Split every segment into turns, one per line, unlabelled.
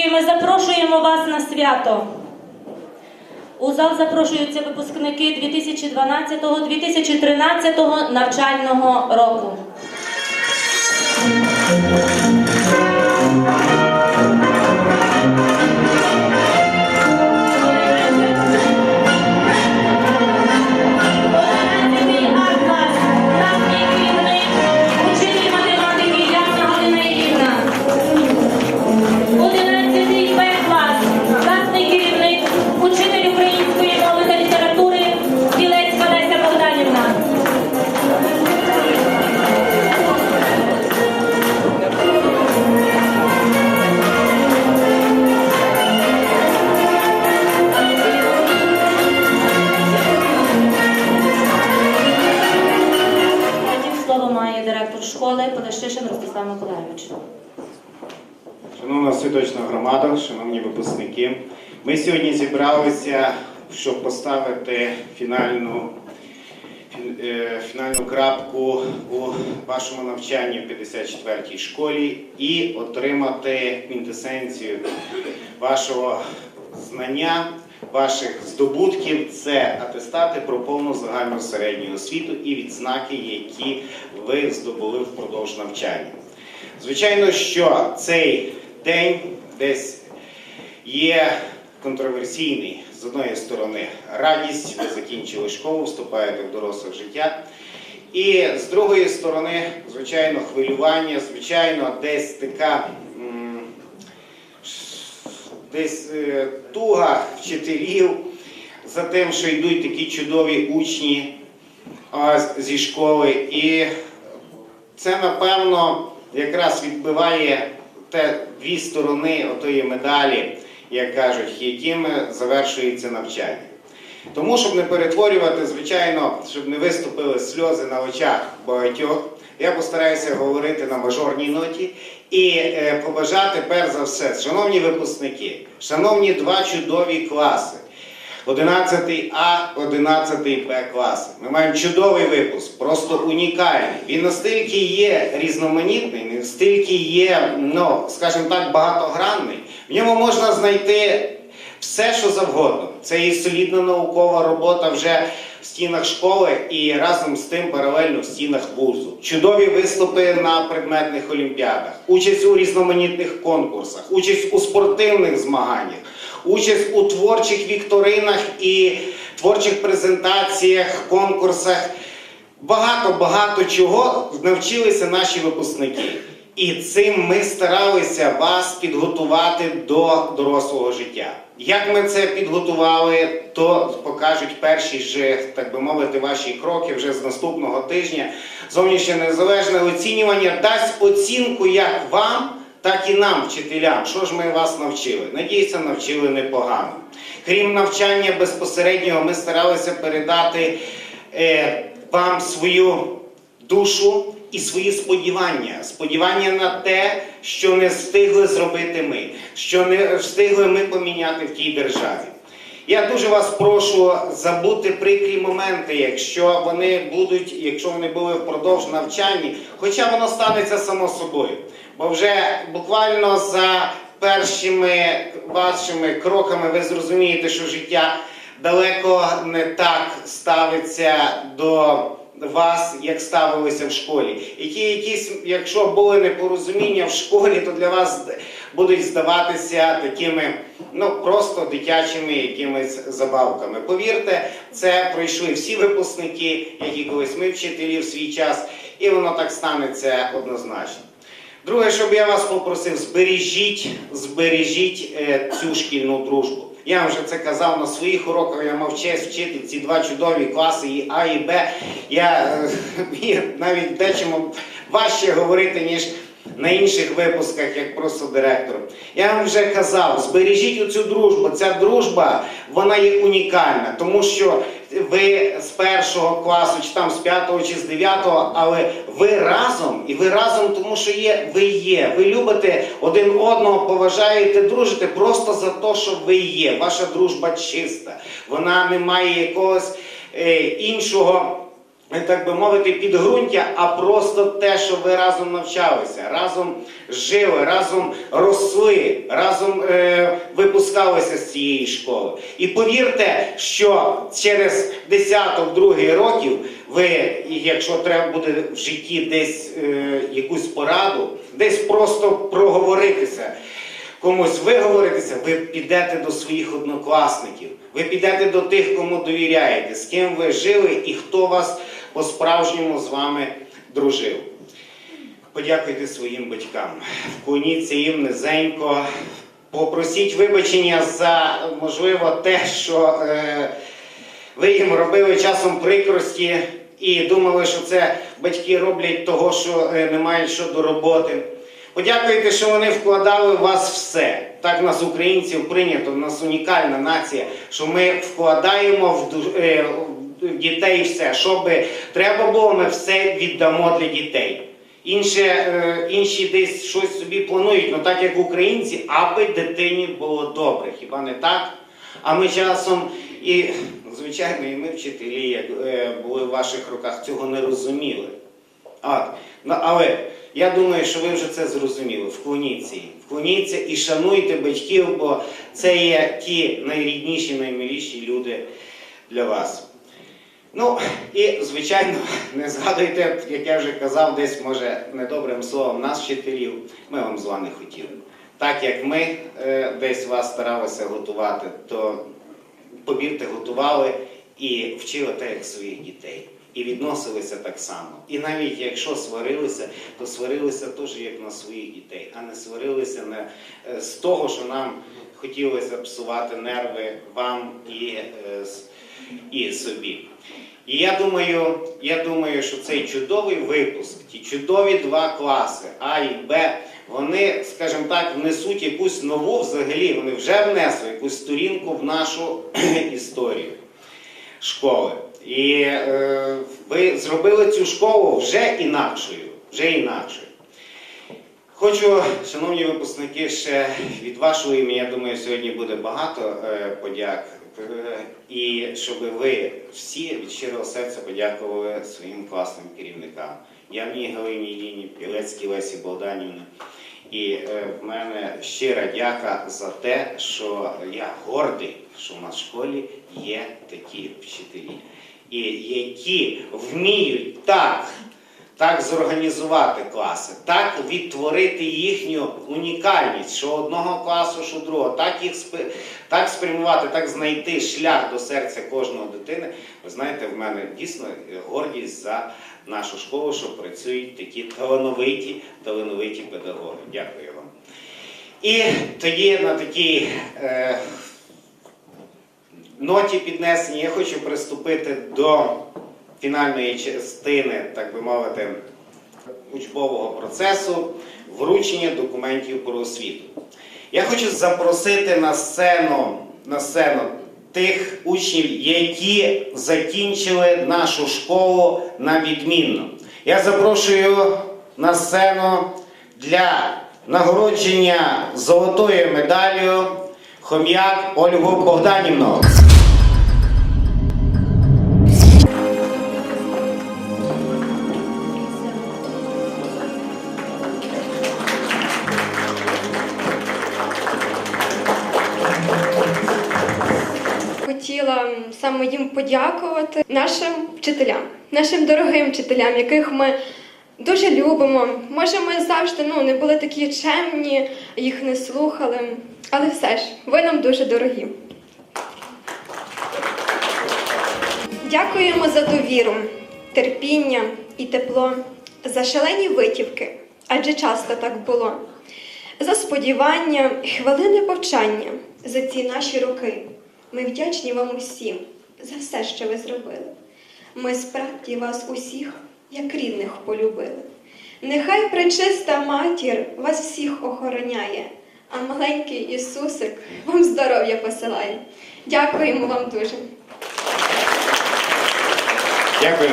випускники, ми запрошуємо вас на свято. У зал запрошуються випускники 2012-2013 навчального року. Ростислав Миколайович.
Шановна святочна громада, шановні випускники, ми сьогодні зібралися, щоб поставити фінальну, е, фінальну крапку у вашому навчанні в 54-й школі і отримати квінтесенцію вашого знання, ваших здобутків. Це атестати про повну загальну середню освіту і відзнаки, які ви здобули впродовж навчання. Звичайно, що цей день десь є контроверсійний. З одної сторони, радість, ви закінчили школу, вступаєте в доросле життя. І з другої сторони, звичайно, хвилювання, звичайно, десь така десь е, туга вчителів за тим, що йдуть такі чудові учні зі школи. І це, напевно, якраз відбиває те дві сторони отої медалі, як кажуть, якими завершується навчання. Тому, щоб не перетворювати, звичайно, щоб не виступили сльози на очах багатьох, я постараюся говорити на мажорній ноті і е, побажати перш за все, шановні випускники, шановні два чудові класи. 11 А, 11 Б класи. Ми маємо чудовий випуск, просто унікальний. Він настільки є різноманітний, настільки є, ну, скажімо так, багатогранний. В ньому можна знайти все, що завгодно. Це і солідна наукова робота вже в стінах школи і разом з тим паралельно в стінах вузу. Чудові виступи на предметних олімпіадах, участь у різноманітних конкурсах, участь у спортивних змаганнях, участь у творчих вікторинах і творчих презентаціях, конкурсах. Багато багато чого навчилися наші випускники. І цим ми старалися вас підготувати до дорослого життя. Як ми це підготували, то покажуть перші ж, так би мовити, ваші кроки вже з наступного тижня. Зовнішнє незалежне оцінювання дасть оцінку як вам, так і нам, вчителям. Що ж ми вас навчили? Надіюся, навчили непогано. Крім навчання безпосереднього, ми старалися передати е, вам свою душу і свої сподівання. Сподівання на те, що не встигли зробити ми, що не встигли ми поміняти в тій державі. Я дуже вас прошу забути прикрі моменти, якщо вони будуть, якщо вони були впродовж навчання, хоча воно станеться само собою. Бо вже буквально за першими вашими кроками ви зрозумієте, що життя далеко не так ставиться до вас, як ставилися в школі. Які якісь, якщо були непорозуміння в школі, то для вас будуть здаватися такими, ну просто дитячими якимись забавками. Повірте, це пройшли всі випускники, які колись ми вчителі в свій час, і воно так станеться однозначно. Друге, щоб я вас попросив, збережіть, збережіть е, цю шкільну дружбу. Я вам вже це казав на своїх уроках, я мав честь вчити ці два чудові класи, і А, і Б. Я е, навіть дечому важче говорити, ніж на інших випусках, як просто директор. Я вам вже казав, збережіть оцю дружбу. Ця дружба, вона є унікальна, тому що ви з першого класу, чи там з п'ятого, чи з дев'ятого, але ви разом, і ви разом, тому що є, ви є. Ви любите один одного, поважаєте, дружите просто за те, що ви є. Ваша дружба чиста. Вона не має якогось е, іншого. Е, Так би мовити, підґрунтя, а просто те, що ви разом навчалися, разом жили, разом росли, разом е, випускалися з цієї школи. І повірте, що через десяток другий років ви, якщо треба буде в житті десь е, якусь пораду, десь просто проговоритися, комусь виговоритися, ви підете до своїх однокласників, ви підете до тих, кому довіряєте, з ким ви жили і хто вас по-справжньому з вами дружив. Подякуйте своїм батькам, вклоніться їм низенько, попросіть вибачення за, можливо, те, що е, ви їм робили часом прикрості і думали, що це батьки роблять того, що е, не мають що до роботи. Подякуйте, що вони вкладали в вас все. Так нас українців прийнято, в нас унікальна нація, що ми вкладаємо в, е, дітей все. Що би треба було, ми все віддамо для дітей. Інше, е, інші десь щось собі планують, ну так як українці, аби дитині було добре. Хіба не так? А ми часом і, звичайно, і ми вчителі, як е, були в ваших руках, цього не розуміли. От. Ну, але я думаю, що ви вже це зрозуміли. Вклоніться їм. Вклоніться і шануйте батьків, бо це є ті найрідніші, наймиліші люди для вас. Ну і звичайно, не згадуйте, як я вже казав, десь може недобрим словом нас, вчителів, ми вам зла не хотіли. Так як ми е, десь вас старалися готувати, то повірте, готували і вчили так, як своїх дітей. І відносилися так само. І навіть якщо сварилися, то сварилися теж як на своїх дітей, а не сварилися не з того, що нам хотілося псувати нерви вам і, е, і собі. І я думаю, я думаю, що цей чудовий випуск, ті чудові два класи А і Б, вони, скажімо так, внесуть якусь нову взагалі, вони вже внесли якусь сторінку в нашу історію школи. І е, ви зробили цю школу вже інакшою. Вже інакшою. Хочу, шановні випускники, ще від вашого імені, я думаю, сьогодні буде багато е, подяк. І щоб ви всі від щирого серця подякували своїм класним керівникам. Явній Галині Ліні, Пілецькій Лесі Богданівні. І е, в мене щира дяка за те, що я гордий, що в нас в школі є такі вчителі, і які вміють так так зорганізувати класи, так відтворити їхню унікальність, що одного класу, що другого, так їх так спрямувати, так знайти шлях до серця кожного дитини. Ви знаєте, в мене дійсно гордість за нашу школу, що працюють такі талановиті, талановиті педагоги. Дякую вам. І тоді на такій е, ноті піднесення я хочу приступити до фінальної частини, так би мовити, учбового процесу вручення документів про освіту. Я хочу запросити на сцену, на сцену тих учнів, які закінчили нашу школу на відмінно. Я запрошую на сцену для нагородження золотою медаллю Хом'як Ольгу Богданівну.
Саме їм подякувати нашим вчителям, нашим дорогим вчителям, яких ми дуже любимо. Може, ми завжди ну, не були такі чемні, їх не слухали, але все ж, ви нам дуже дорогі. Дякуємо за довіру, терпіння і тепло, за шалені витівки, адже часто так було. За сподівання, хвилини повчання, за ці наші роки. Ми вдячні вам усім за все, що ви зробили. Ми справді вас усіх, як рідних, полюбили. Нехай пречиста матір вас всіх охороняє, а маленький Ісусик вам здоров'я посилає. Дякуємо вам дуже.
Дякую.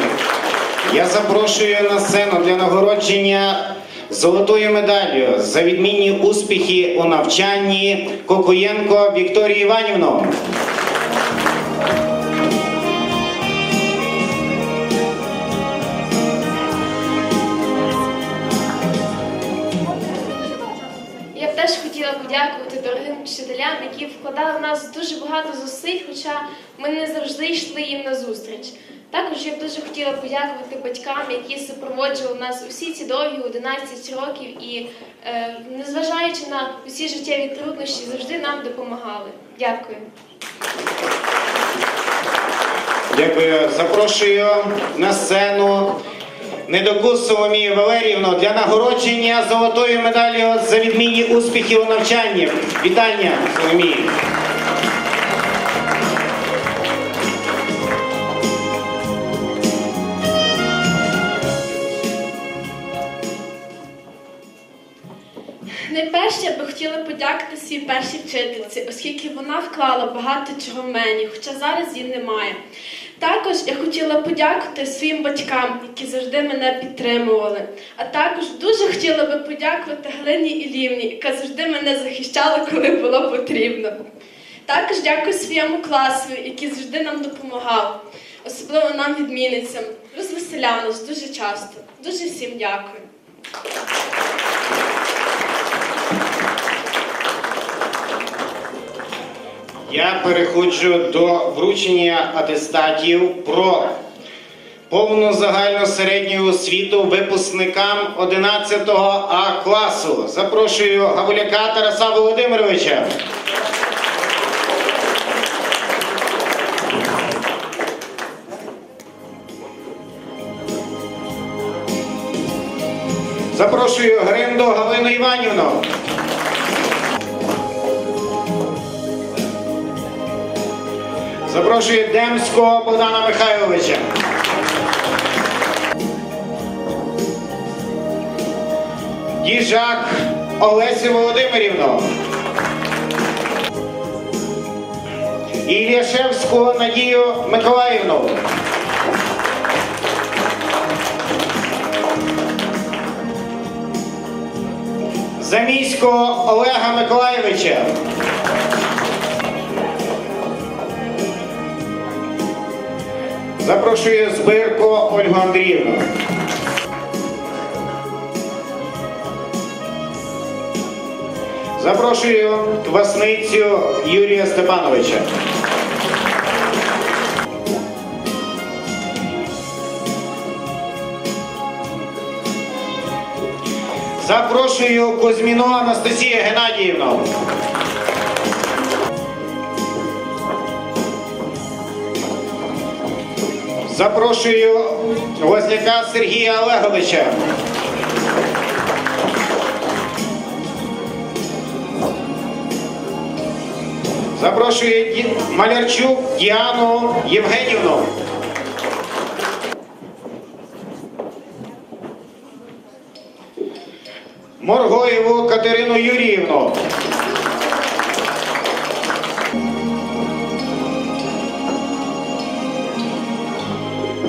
Я запрошую на сцену для нагородження золотою медаллю за відмінні успіхи у навчанні Кокуєнко Вікторію Іванівну.
Подякувати дорогим вчителям, які вкладали в нас дуже багато зусиль, хоча ми не завжди йшли їм на зустріч. Також я б дуже хотіла подякувати батькам, які супроводжували нас усі ці довгі 11 років і, е, незважаючи на усі життєві труднощі, завжди нам допомагали. Дякую.
Дякую. Запрошую на сцену Недокус Соломію Валеріївну для нагородження золотою медаллю за відмінні успіхи у навчанні. Вітання, Соломії.
Хотіла подякувати своїй першій вчительці, оскільки вона вклала багато чого в мені, хоча зараз її немає. Також я хотіла подякувати своїм батькам, які завжди мене підтримували. А також дуже хотіла би подякувати Галині Ілівні, яка завжди мене захищала, коли було потрібно. Також дякую своєму класу, який завжди нам допомагав, особливо нам відмінницям, розвеселяв нас дуже часто. Дуже всім дякую.
Я переходжу до вручення атестатів про повну загальну середню освіту випускникам 11 А класу. Запрошую Гавуляка Тараса Володимировича. Запрошую Гринду Галину Іванівну. Запрошую Демського Богдана Михайловича. Діжак Олесю Володимирівну. Ілляшевську Надію Миколаївну. Заміського Олега Миколаєвича. Запрошую Збирко Ольгу Андріївну. Запрошую Квасницю Юрія Степановича. Запрошую Кузьміну Анастасію Геннадіївну. Запрошую Возняка Сергія Олеговича. Запрошую Малярчук Діану Євгенівну. Моргоєву Катерину Юріївну.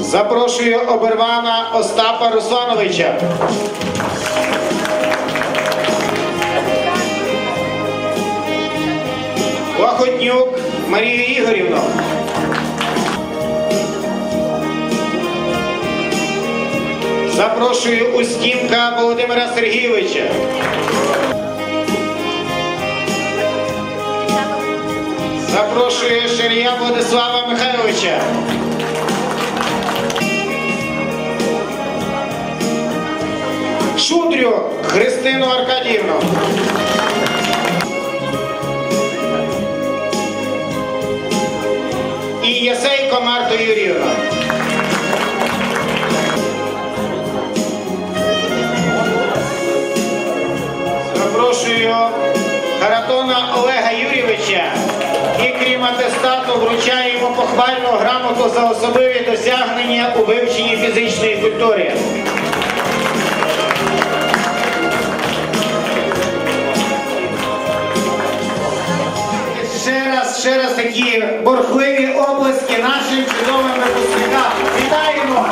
Запрошую Обервана Остапа Руслановича. Лахотнюк Марію Ігорівну. Запрошую Устімка Володимира Сергійовича. Запрошую Ширія Владислава Михайловича. Шудрю Христину Аркадіївну. І Ясейко Марту Юріївну. учню Харатона Олега Юрійовича. І крім атестату вручаємо похвальну грамоту за особливі досягнення у вивченні фізичної культури. Борхливі облески нашим чудовим випускникам. Вітаємо!